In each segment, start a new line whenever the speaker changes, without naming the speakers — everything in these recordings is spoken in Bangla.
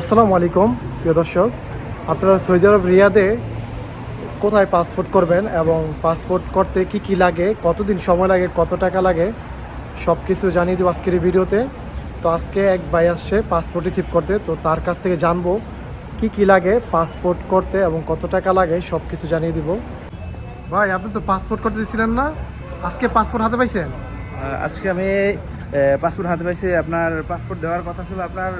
আসসালামু আলাইকুম, প্রিয় দর্শক। আপনারা সৌদি আরব রিয়াদে কোথায় পাসপোর্ট করবেন এবং পাসপোর্ট করতে কি কি লাগে, কতদিন সময় লাগে, কত টাকা লাগে সব কিছু জানিয়ে দেবো আজকের এই ভিডিওতে। তো আজকে এক ভাই আসছে পাসপোর্ট রিসিভ করতে, তো তার কাছ থেকে জানব কি কি লাগে, পাসপোর্ট করতে এবং কত টাকা লাগে সব কিছু জানিয়ে দিব। ভাই, আপনি তো পাসপোর্ট করতে দিয়েছিলেন না, আজকে পাসপোর্ট হাতে পাইছেন?
আজকে আমি পাসপোর্ট হাতে পাইছি আপনার পাসপোর্ট দেওয়ার কথা ছিল আপনার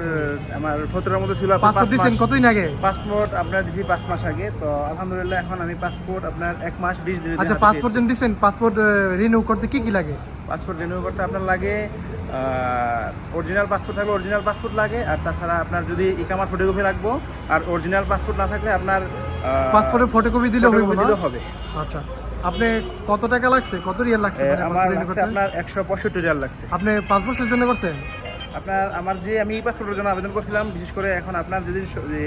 আমার সতেরোর মধ্যে ছিল
পাসপোর্ট দিয়েছেন কতদিন আগে?
পাসপোর্ট আপনার দিয়েছি পাঁচ মাস আগে তো আলহামদুলিল্লাহ এখন আমি পাসপোর্ট আপনার এক মাস বিশ দিনের
আচ্ছা পাসপোর্ট যেন দিয়েছেন পাসপোর্ট রিনিউ করতে কি কি লাগে?
পাসপোর্ট রিনিউ করতে আপনার লাগে অরিজিনাল পাসপোর্ট থাকলে অরিজিনাল পাসপোর্ট লাগে আর তাছাড়া আপনার যদি ইকামার ফটোকপি লাগবো আর অরিজিনাল পাসপোর্ট না থাকলে আপনার
পাসপোর্টের ফটোকপি দিলে
হবে।
আচ্ছা। আপনি কত টাকা লাগছে? কত রিয়াল লাগছে মানে
আমার লাগছে আপনার একশো পঁয়ষট্টি রিয়াল লাগছে।
আপনি পাঁচ বছরের জন্য করছেন?
আপনার আমার যে আমি এই পাসপোর্টের জন্য আবেদন করছিলাম বিশেষ করে এখন আপনার যদি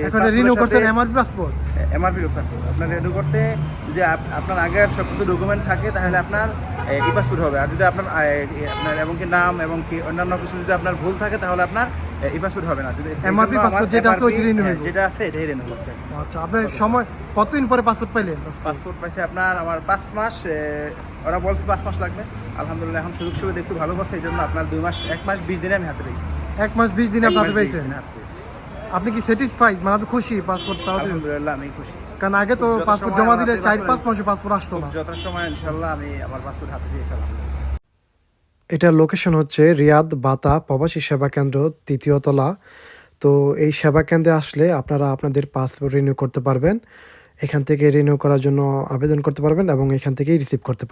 এখন রিনিউ করছেন এমআরপি পাসপোর্ট
এমআরপি পাসপোর্ট আপনার রেডি করতে যদি আপনার আগের সব কিছু ডকুমেন্ট থাকে তাহলে আপনার ই পাসপোর্ট হবে। আর যদি আপনার আপনার এবং কি নাম এবং কি অন্যান্য কিছু যদি আপনার ভুল থাকে তাহলে আপনার ই পাসপোর্ট হবে না। এই
passport যেটা আছে ওইটা renew
হ্যাঁ, যেটা আছে এটাই রেনু করতে হবে।
আচ্ছা আপনার সময় কতদিন পরে পাসপোর্ট পাইলেন?
পাসপোর্ট পাইছে আপনার আমার পাঁচ মাস ওরা বলছে পাঁচ মাস লাগবে। আলহামদুলিল্লাহ এখন সুযোগ সুবিধা একটু ভালো করছে এই জন্য আপনার দুই মাস এক মাস বিশ দিনে আমি হাতে পেয়েছি।
এক মাস বিশ দিনে আপনি হাতে পেয়েছেন। আপনি কি স্যাটিসফাইড মানে আপনি খুশি পাসপোর্ট তাড়াতাড়ি
আলহামদুলিল্লাহ আমি খুশি।
কারণ আগে তো পাসপোর্ট জমা দিলে চার পাঁচ মাসে পাসপোর্ট আসতো না।
যত সময় ইনশাল্লাহ আমি আমার পাসপোর্ট হাতে দিয়েছিলাম
এটার লোকেশন হচ্ছে রিয়াদ বাতা প্রবাসী সেবা কেন্দ্র তৃতীয় তলা। তো এই সেবা কেন্দ্রে আসলে আপনারা আপনাদের পাসপোর্ট রিনিউ করতে পারবেন। এখান থেকে রিনিউ করার জন্য আবেদন করতে পারবেন এবং এখান থেকেই রিসিভ করতে পারবেন।